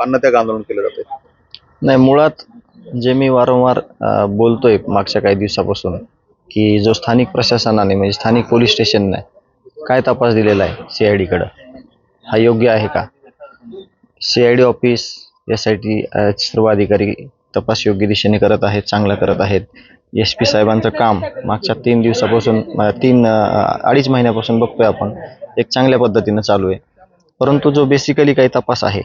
अन्नत्याग आंदोलन केलं जाते नाही मुळात जे मी वारंवार बोलतोय मागच्या काही दिवसापासून की जो स्थानिक प्रशासनाने म्हणजे स्थानिक पोलीस स्टेशनने काय तपास दिलेला आहे सी आय डीकडं हा योग्य आहे का? C I D office S I T सर्व अधिकारी तपास योग्य दिशेने करत आहेत चांगला करत आहेत. एस पी साहेबांचं काम मागच्या तीन दिवसापासून तीन अडीच महिन्यापासून बघतोय आपण. एक चांगल्या पद्धतीनं चालू आहे. परंतु जो बेसिकली काही तपास आहे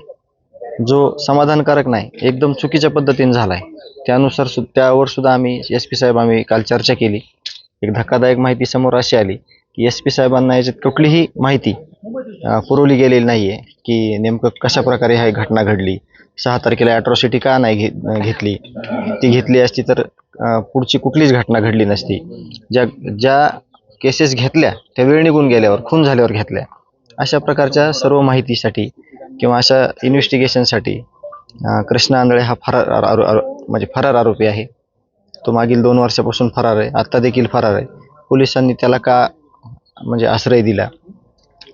जो समाधानकारक नाही एकदम चुकीच्या पद्धतीने झाला आहे त्यानुसार सु त्यावर सुद्धा आम्ही एस पी साहेब आम्ही काल चर्चा केली. एक धक्कादायक माहिती समोर अशी आली की एस पी साहेबांना याच्यात कुठलीही माहिती पुरवली गेलेली नाही आहे की नेमकं कशा प्रकारे ही घटना घडली. सहा तारखेला ॲट्रॉसिटी का नाही घे घेतली? ती घेतली असती तर पुढची कुठलीच घटना घडली नसती. ज्या ज्या केसेस घेतल्या त्या वेळ निघून गेल्यावर खून झाल्यावर घेतल्या. अशा प्रकारच्या सर्व माहितीसाठी किंवा अशा इन्व्हेस्टिगेशनसाठी कृष्णा आंधळे हा फरार आरो- म्हणजे फरार आरोपी आहे. तो मागील दोन वर्षापासून फरार आहे. आत्ता देखील फरार आहे. पोलिसांनी त्याला का म्हणजे आश्रय दिला.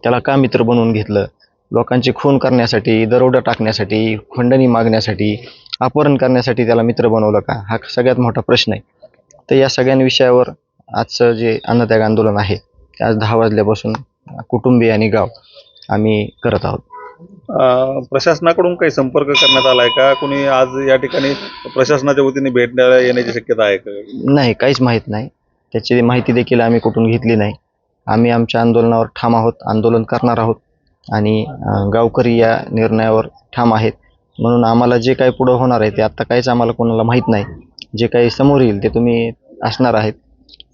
त्याला का मित्र बनवून घेतलं? लोकांची खून करण्यासाठी दरोडा टाकण्यासाठी खंडणी मागण्यासाठी अपहरण करण्यासाठी त्याला मित्र बनवलं का? हा सगळ्यात मोठा प्रश्न आहे. तर या सगळ्या विषयावर आजचं जे अन्नत्याग आंदोलन आहे ते आज दहा वाजल्यापासून कुटुंबीय आणि गाव आम्ही करत आहोत. प्रशासनाकडून काही संपर्क करण्यात आलाय का? कोणी आज या ठिकाणी प्रशासनाच्या वतीने भेटण्याला येण्याची शक्यता आहे का? नाही काहीच माहीत नाही. त्याची माहिती देखील आम्ही कुठून घेतली नाही. आम्ही आमच्या आंदोलनावर ठाम आहोत आंदोलन करणार आहोत आणि गावकरी या निर्णयावर ठाम आहेत. म्हणून आम्हाला जे काही पुढं होणार आहे ते आत्ता काहीच आम्हाला कोणाला माहीत नाही. जे काही समोर येईल ते तुम्ही असणार आहेत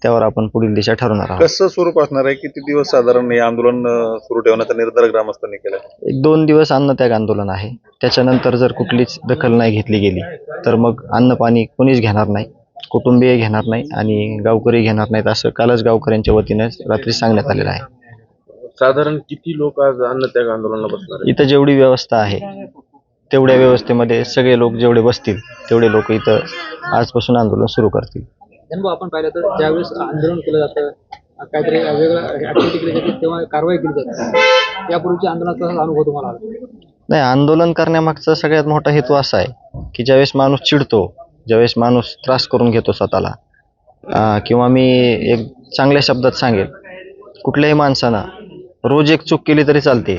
त्यावर आपण पुढील दिशा ठरवणार आहोत. कसं स्वरूप असणार आहे? किती दिवस साधारण हे आंदोलन सुरू ठेवण्याचा निर्धार ग्रामस्थांनी केला? एक दोन दिवस अन्नत्याग आंदोलन आहे. त्याच्यानंतर जर कुठलीच दखल नाही घेतली गेली तर मग अन्न पाणी कोणीच घेणार नाही. कुटुंबीय घेणार नाही आणि गावकरी घेणार नाहीत असं कालच गावकऱ्यांच्या वतीने रात्री सांगण्यात आलेलं आहे. साधारण किती लोक आज अन्नत्याग आंदोलनाला बसणार आहेत? इथं जेवढी व्यवस्था आहे तेवढ्या व्यवस्थेमध्ये सगळे लोक जेवढे बसतील तेवढे लोक इथं आजपासून आंदोलन सुरू करतील. अनुभव आपण पाहिलं तर ज्यावेळेस आंदोलन केलं जातं काहीतरी वेगळं ऍक्टिव्हिटी केली जाते तेव्हा कारवाई केली जाते. यापूर्वीच्या आंदोलनाचा अनुभव तुम्हाला आला? नाही आंदोलन करण्यामागचा सगळ्यात मोठा हेतू असा आहे की ज्यावेळेस माणूस चिडतो ज्यावेळेस माणूस त्रास करून घेतो स्वतःला किंवा मी एक चांगल्या शब्दात सांगेल कुठल्याही माणसानं रोज एक चूक केली तरी चालते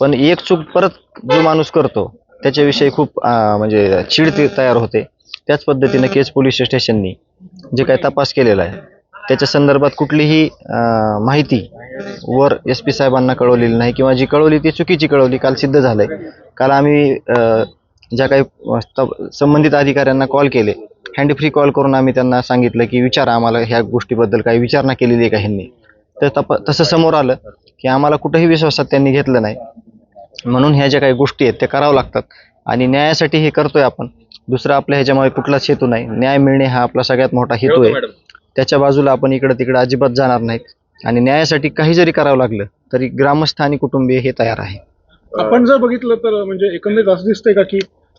पण एक चूक परत जो माणूस करतो त्याच्याविषयी खूप म्हणजे चीड ती तयार होते. त्याच पद्धतीनं केज पोलीस स्टेशननी जे काही तपास केलेला आहे त्याच्या संदर्भात कुठलीही माहिती वर एस पी साहेबांना कळवलेली नाही किंवा जी कळवली ती चुकीची कळवली काल सिद्ध झालं आहे काल आम्ही ज्या काही संबंधित अधिकाऱ्यांना कॉल केले हँड फ्री कॉल करून आम्ही त्यांना सांगितलं की विचारा आम्हाला ह्या गोष्टीबद्दल काही विचारणा केलेली आहे का ह्यांनी. तर तप तसं समोर आलं की आम्हाला कुठंही विश्वासात त्यांनी घेतलं नाही. म्हणून ह्या ज्या काही गोष्टी आहेत त्या करावं लागतात. आणि न्यायासाठी हे करतोय आपण. दुसरा आपल्या ह्याच्यामुळे कुठलाच हेतू नाही. न्याय मिळणे हा आपला सगळ्यात मोठा हेतू आहे. त्याच्या बाजूला आपण इकडं तिकडं अजिबात जाणार नाहीत. आणि न्यायासाठी काही जरी करावं लागलं तरी ग्रामस्थ आणि कुटुंबीय हे तयार आहे. आपण जर बघितलं तर म्हणजे एकंदरीत असं दिसतंय का की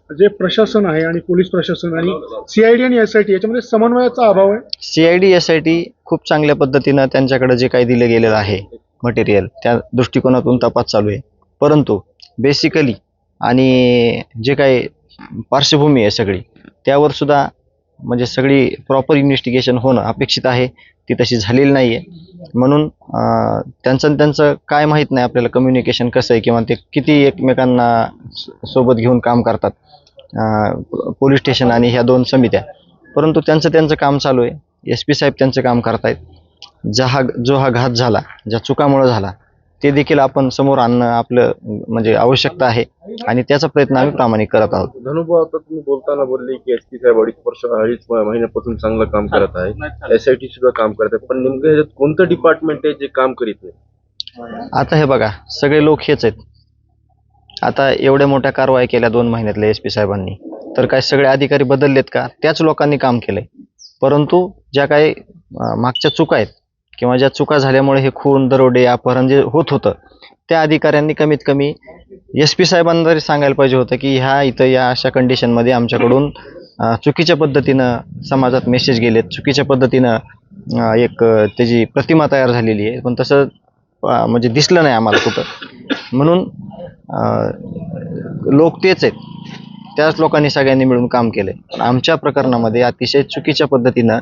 जे प्रशासन आहे आणि पोलीस प्रशासन आणि सीआयडी आणि एसआयटी याच्यामध्ये समन्वयाचा अभाव आहे? C I D S I T खूप चांगल्या पद्धतीनं त्यांच्याकडे जे काही दिलं गेलेलं आहे मटेरियल त्या दृष्टिकोनातून तपास चालू आहे. परंतु बेसिकली आणि जे काही पार्श्वभूमी आहे सगळी त्यावर सुद्धा म्हणजे सगळी प्रॉपर इन्व्हेस्टिगेशन होणं अपेक्षित आहे. ती तशी झालेली नाही आहे म्हणून त्यांचं त्यांचं काय माहीत नाही आपल्याला कम्युनिकेशन कसं आहे किंवा ते किती एकमेकांना सोबत घेऊन काम करतात. पोलीस स्टेशन आणि ह्या दोन समित्या. परंतु त्यांचं त्यांचं काम चालू आहे. एस पी साहेब त्यांचं काम करतायत. ज्या हा जो हा घात झाला ज्या चुकामुळं झाला ते देखील आपण समोर आणणं आपलं म्हणजे आवश्यकता आहे. आणि त्याचा प्रयत्न आम्ही प्रामाणिक करत आहोत. धनुभाऊ आता तुम्ही बोलताना बोलले की एस पी साहेब अडीच वर्ष अडीच महिन्यापासून चांगलं काम करत आहे. एस आय टी सुद्धा काम करत आहे. पण नेमकं ह्याच्यात कोणतं डिपार्टमेंट आहे जे काम करीत नाही? आता हे बघा सगळे लोक हेच आहेत. आता एवढ्या मोठ्या कारवाई केल्या दोन महिन्यातल्या एस पी साहेबांनी. तर काय सगळे अधिकारी बदललेत का? त्याच लोकांनी काम केलंय. परंतु ज्या काही मागच्या चुका आहेत किंवा ज्या चुका झाल्यामुळे हे खून दरोडे अपहरण जे होत होतं त्या अधिकाऱ्यांनी कमीत कमी एस पी साहेबांना तरी सांगायला पाहिजे होतं की ह्या इथं या अशा कंडिशनमध्ये आमच्याकडून चुकीच्या पद्धतीनं समाजात मेसेज गेलेत. चुकीच्या पद्धतीनं एक त्याची प्रतिमा तयार झालेली आहे. पण तसं म्हणजे दिसलं नाही आम्हाला कुठं. म्हणून लोक तेच आहेत. त्याच लोकांनी सगळ्यांनी मिळून काम केलंय. पण आमच्या प्रकरणामध्ये अतिशय चुकीच्या पद्धतीनं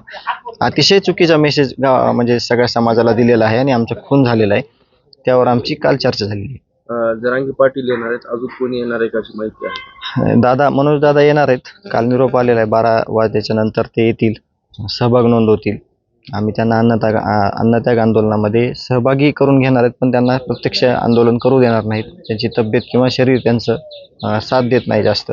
अतिशय चुकीचा मेसेज म्हणजे सगळ्या समाजाला दिलेला आहे आणि आमचा खून झालेला आहे. त्यावर आमची काल चर्चा झालेली जरांगे पाटील येणार आहेत. अजून कोणी येणार आहे का अशी माहिती आहे? दादा मनोज दादा येणार आहेत. काल निरोप आलेला आहे. बारा वाजेच्या नंतर ते येतील. सहभाग नोंदवतील. आम्ही त्यांना अन्नत्याग अन्नत्याग आंदोलनामध्ये सहभागी करून घेणार आहेत पण त्यांना प्रत्यक्ष आंदोलन करू देणार नाहीत. त्यांची तब्येत किंवा शरीर त्यांचं साथ देत नाही जास्त.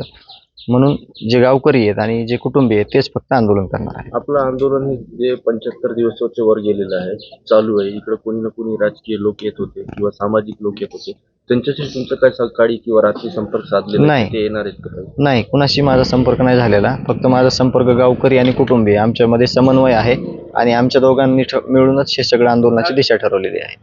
म्हणून जे गावकरी आहेत आणि जे कुटुंबीय आहेत तेच फक्त आंदोलन करणार आहे आपलं आंदोलन हे जे पंच्याहत्तर दिवसाच्या वर गेलेलं आहे चालू आहे इकडे कोणी ना कोणी राजकीय लोक येत होते किंवा सामाजिक लोक येत होते त्यांच्याशी तुमचं काय सकाळी किंवा रात्री संपर्क साधलेला आहे? नाही. ते येणार आहेत का? नाही कुणाशी माझा संपर्क नाही झालेला फक्त माझा संपर्क गावकरी आणि कुटुंबीय आमच्यामध्ये समन्वय आहे आणि आमच्या दोघांनी ठ- मिळूनच हे सगळं आंदोलनाची दिशा ठरवलेली आहे